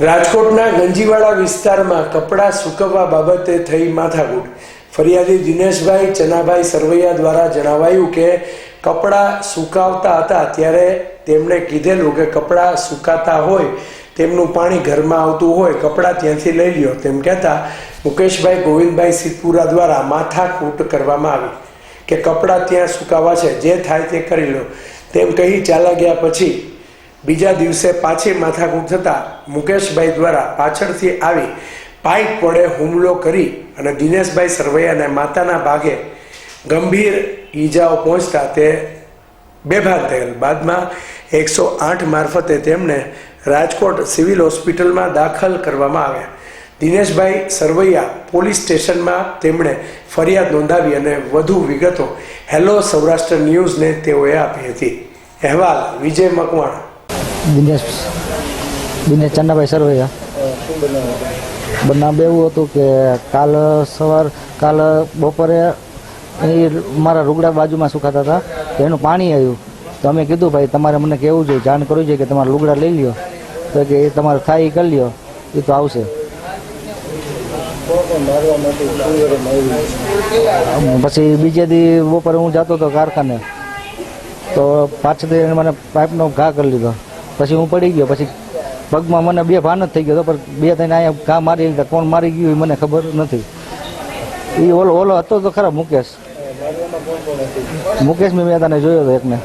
રાજકોટના ગંજીવાડા વિસ્તારમાં કપડાં સૂકવવા બાબતે થઈ માથાકૂટ. ફરિયાદી દિનેશભાઈ ચનાભાઈ સરવૈયા દ્વારા જણાવાયું કે કપડાં સુકાવતા હતા ત્યારે તેમણે કીધેલું કે કપડાં સુકાતા હોય તેમનું પાણી ઘરમાં આવતું હોય, કપડાં ત્યાંથી લઈ લ્યો. તેમ કહેતા મુકેશભાઈ ગોવિંદભાઈ સિદ્ધપુરા દ્વારા માથાકૂટ કરવામાં આવી કે કપડાં ત્યાં સુકાવા છે, જે થાય તે કરી લો. તેમ કહી ચાલા ગયા પછી બીજા દિવસે પાછી માથાકૂટ થતાં મુકેશભાઈ દ્વારા પાછળથી આવી પાઇપ વડે હુમલો કરી અને દિનેશભાઈ સરવૈયાને માતાના ભાગે ગંભીર ઈજાઓ પહોંચતા તે બેભાન થયેલ. બાદમાં એકસો આઠ મારફતે તેમને રાજકોટ સિવિલ હોસ્પિટલમાં દાખલ કરવામાં આવ્યા. દિનેશભાઈ સરવૈયા પોલીસ સ્ટેશનમાં તેમણે ફરિયાદ નોંધાવી અને વધુ વિગતો હેલો સૌરાષ્ટ્ર ન્યૂઝને તેઓએ આપી હતી. અહેવાલ વિજય મકવાણા. દિનેશ દિનેશ ચન્નાભાઈ સરવૈયા. બનાવ એવું હતું કે કાલ સવાર, કાલ બપોરે મારા રૂગડા બાજુમાં સુકાતા હતા એનું પાણી આવ્યું. તો અમે કીધું, ભાઈ, તમારે મને કહેવું જોઈએ? જાણ કરવી જોઈએ કે તમારે લુગડા લઈ લ્યો? તો કે એ તમારે થાય એ કરી લ્યો. એ તો આવશે. પછી બીજે દી બપોરે હું જતો હતો કારખાને. તો પાછળથી મને પાઇપનો ઘા કરી લીધો. પછી હું પડી ગયો. પછી પગમાં મને બે ભાન જ થઈ ગયો હતો, પણ બે થઈને અહીંયા ઘા મારી લીધા. કોણ મારી ગયું મને ખબર નથી. એ ઓલો ઓલો હતો તો ખરા મુકેશ. મુકેશ મેં તને જોયો હતો એકને.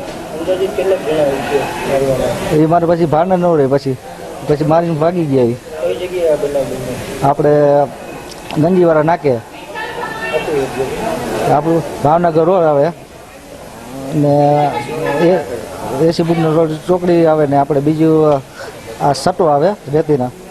એ મારે પછી ભાન ન રહે. પછી પછી મારીને ભાગી ગયા આપણે ગંજીવાળા નાકે. આપણું ભાવનગર રોડ આવે. ને એ એસી ફૂટનો રોડ ચોકડી આવે ને આપણે બીજું આ સટો આવે રેતીના.